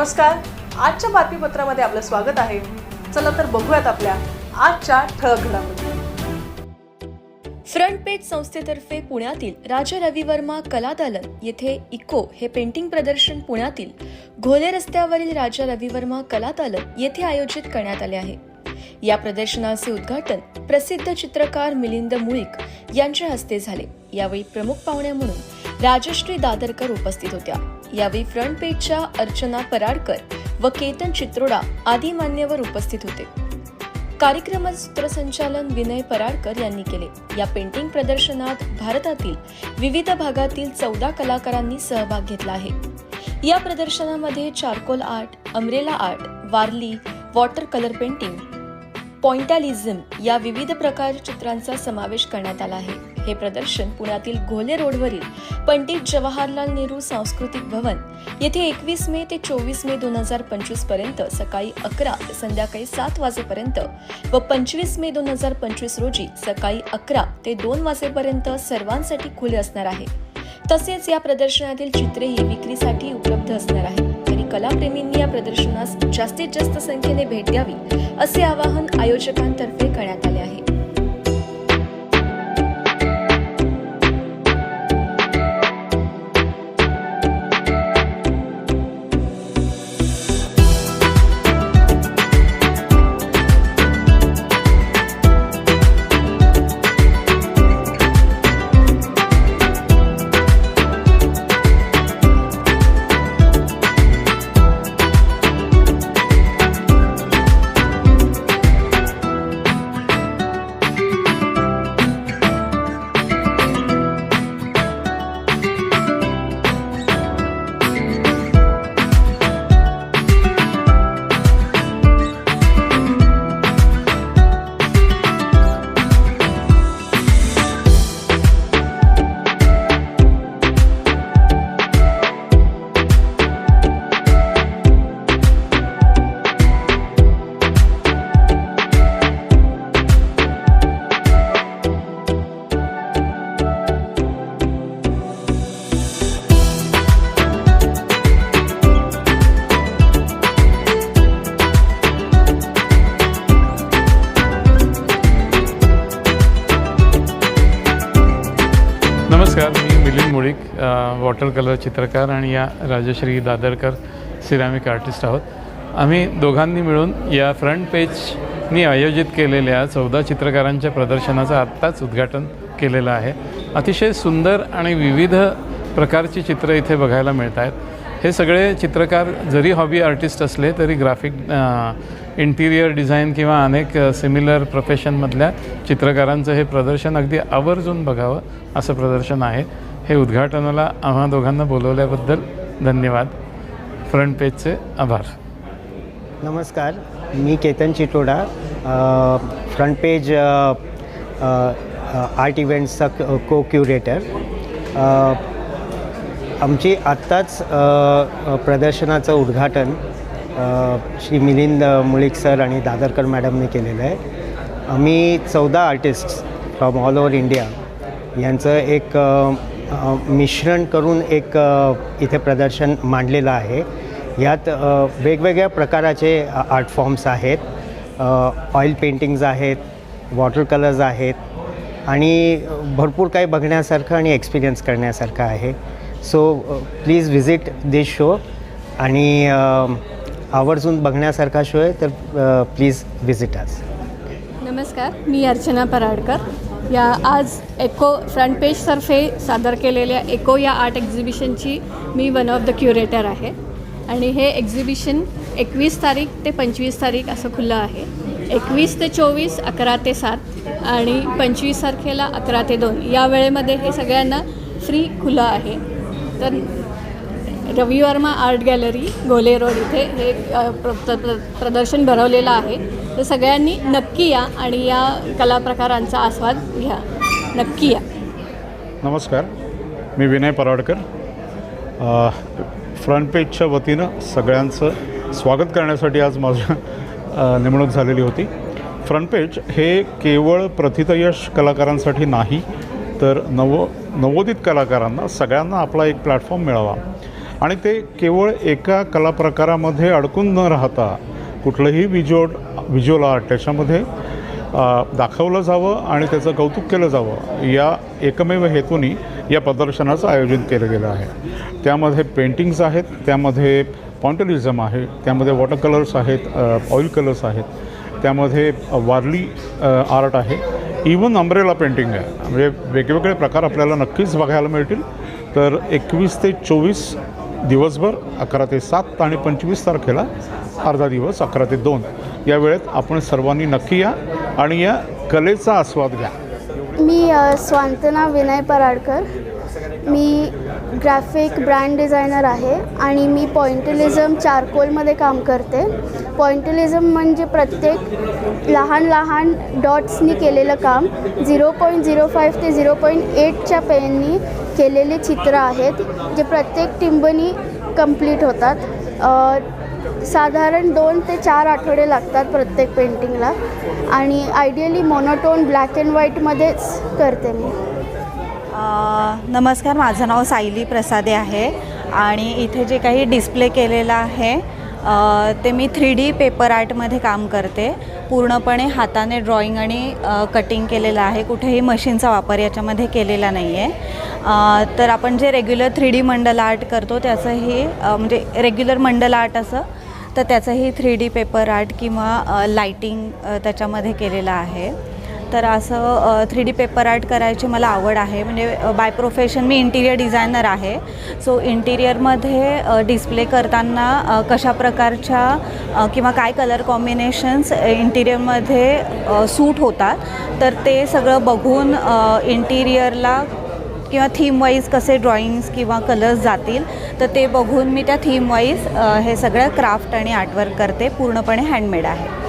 नमस्कार. आजच्या बातमीपत्रामध्ये आपलं स्वागत आहे. चला तर बघूयात आपल्या आजच्या ठळक घडामोडी. फ्रंट पेज संस्थेतर्फे पुण्यातील राजा रवी वर्मा कला दालन येथे इको हे पेंटिंग प्रदर्शन पुण्यातील घोले रस्त्यावरील राजा रवी वर्मा कला दालन येथे आयोजित करण्यात आले आहे. या प्रदर्शनाचे उद्घाटन प्रसिद्ध चित्रकार मिलिंद मुळीक यांच्या हस्ते झाले. यावेळी प्रमुख पाहुण्या म्हणून राजश्री दादरकर उपस्थित होत्या. यावेळी फ्रंट पेजच्या अर्चना पराडकर व केतन चित्रोडा आदी मान्यवर उपस्थित होते. कार्यक्रमाचे सूत्रसंचालन विनय पराडकर यांनी केले. या पेंटिंग प्रदर्शनात भारतातील विविध भागातील चौदा कलाकारांनी सहभाग घेतला आहे. या प्रदर्शनामध्ये charcoal art umbrella art Warli water colour painting pointillism या विविध प्रकार चित्रांचा समावेश करण्यात आला आहे. हे प्रदर्शन पुण्यातील घोले रोडवरील पंडित जवाहरलाल नेहरू सांस्कृतिक भवन येथे एकवीस मे ते चोवीस मे दोन हजार पंचवीसपर्यंत सकाळी अकरा ते संध्याकाळी सात वाजेपर्यंत व पंचवीस मे दोन हजार पंचवीस रोजी सकाळी अकरा ते दोन वाजेपर्यंत सर्वांसाठी खुले असणार आहे. तसेच या प्रदर्शनातील चित्रेही विक्रीसाठी उपलब्ध असणार आहे तरी कलाप्रेमींनी या प्रदर्शनास जास्तीत जास्त संख्येने भेट द्यावी असे आवाहन आयोजकांतर्फे करण्यात आले आहे. मी मिलिंद मुळीक वॉटर कलर चित्रकार आणि या राजश्री दादरकर सिरामिक आर्टिस्ट आहोत. आम्ही दोघांनी मिळून या फ्रंट पेजनी आयोजित केलेल्या चौदा चित्रकारांच्या प्रदर्शनाचं आत्ताच उद्घाटन केलेलं आहे. अतिशय सुंदर आणि विविध प्रकारची चित्रं इथे बघायला मिळत आहेत हे सगळे चित्रकार जरी हॉबी आर्टिस्ट असले तरी ग्राफिक इंटिरियर डिझाईन किंवा अनेक सिमिलर प्रोफेशनमधल्या चित्रकारांचं हे प्रदर्शन अगदी आवर्जून बघावं असं प्रदर्शन आहे. हे उद्घाटनाला आम्हा दोघांना बोलवल्याबद्दल धन्यवाद. फ्रंट पेजचे आभार. नमस्कार मी Ketan Chitoda front page art इव्हेंट्सचा क- को क्युरेटर आमची आत्ताच प्रदर्शनाचं उद्घाटन श्री मिलिंद मुळीक सर आणि दादरकर मॅडमने केलेलं आहे. आम्ही चौदा artist from all over India यांचं एक मिश्रण करून एक इथे प्रदर्शन मांडलेलं आहे. यात वेगवेगळ्या प्रकाराचे आर्ट फॉर्म्स आहेत. ऑइल पेंटिंग्ज आहेत वॉटर कलर्स आहेत आणि भरपूर काही बघण्यासारखं आणि एक्सपिरियन्स करण्यासारखं आहे. So please visit this show आणि आवर्जून बघण्यासारखा शो आहे तर प्लीज व्हिजिट अस नमस्कार मी अर्चना पराडकर. या आज एको फ्रंट पेजतर्फे सादर केलेल्या एको या आर्ट एक्झिबिशनची मी वन ऑफ द क्युरेटर आहे. आणि हे एक्झिबिशन एकवीस तारीख ते पंचवीस तारीख असं खुलं आहे. एकवीस ते चोवीस अकरा ते सात आणि पंचवीस तारखेला अकरा ते दोन. या वेळेमध्ये हे सगळ्यांना फ्री खुलं आहे. तर Ravi Varma art gallery Ghole road इथे हे प्र प्र- प्रदर्शन भरवलेलं आहे. तर सगळ्यांनी नक्की या आणि या कला प्रकारांचा आस्वाद घ्या. नक्की या. नमस्कार. मी विनय पराडकर. फ्रंट पेजच्या वतीनं सगळ्यांचं स्वागत करण्यासाठी आज माझं नेमणूक झालेली होती. फ्रंट पेज हे केवळ प्रथितयश कलाकारांसाठी नाही तर नव नवोदित कलाकारांना सगळ्यांना आपला एक प्लॅटफॉर्म मिळावा. आणि ते केवळ एका कलाप्रकारामध्ये अडकून न राहता कुठलंही विज्युअल व्हिज्युअल आर्ट त्याच्यामध्ये दाखवलं जावं आणि त्याचं कौतुक केलं जावं या एकमेव हेतूनी या प्रदर्शनाचं आयोजन केलं गेलं आहे. त्यामध्ये पेंटिंग्स आहेत त्यामध्ये पॉन्टलिझम आहे त्यामध्ये वॉटर कलर्स आहेत ऑइल कलर्स आहेत त्यामध्ये वारली आर्ट आहे. इवन अम्ब्रेला पेंटिंग आहे. म्हणजे वेगवेगळे प्रकार आपल्याला नक्कीच बघायला मिळतील. तर एकवीस ते चोवीस दिवसभर अकरा ते सात आणि पंचवीस तारखेला अर्धा दिवस अकरा ते दोन. या वेळेत आपण सर्वांनी नक्की या आणि या कलेचा आस्वाद घ्या. मी स्वांतना विनय पराडकर. मी ग्राफिक ब्रँड डिझायनर आहे आणि मी पॉइंटलिझम चारकोलमध्ये काम करते. पॉइंटलिझम म्हणजे प्रत्येक लहान लहान डॉट्सनी केलेलं काम. झिरो पॉईंट झिरो फाईव्ह ते झिरो पॉईंट एटच्या पेननी केलेले चित्र आहेत जे प्रत्येक टिंबनी कंप्लीट होतात. साधारण दोन ते चार आठवडे लागतात प्रत्येक पेंटिंगला आणि आयडियली मोनोटोन ब्लॅक अँड व्हाईटमध्येच करते मी. नमस्कार माझं नाव सायली प्रसादे आहे आणि इथे जे काही डिस्प्ले केलेलं आहे ते मी थ्री डी पेपर आर्टमध्ये काम करते. पूर्णपणे हाताने ड्रॉईंग आणि कटिंग केलेलं आहे. कुठेही मशीनचा वापर याच्यामध्ये केलेला नाही आहे तर आपण जे रेग्युलर थ्री डी मंडल आर्ट करतो त्याचंही म्हणजे रेग्युलर मंडल आर्ट असं तर त्याचंही थ्री डी पेपर आर्ट किंवा लाईटिंग त्याच्यामध्ये केलेलं आहे. तर असं थ्री डी पेपर आर्ट करायची मला आवड आहे. म्हणजे बाय प्रोफेशन मी इंटिरियर डिझायनर आहे. सो इंटिरियरमध्ये डिस्प्ले करताना कशा प्रकारच्या किंवा काय कलर कॉम्बिनेशन्स इंटिरियरमध्ये सूट होतात. तर ते सगळं बघून इंटिरियरला किंवा थीम वाईज कसे ड्रॉइंग्स किंवा कलर्स जातील तर ते बघून मी त्या थीम वाईज हे सगळं क्राफ्ट आणि आर्टवर्क करते. पूर्णपणे हँडमेड आहे.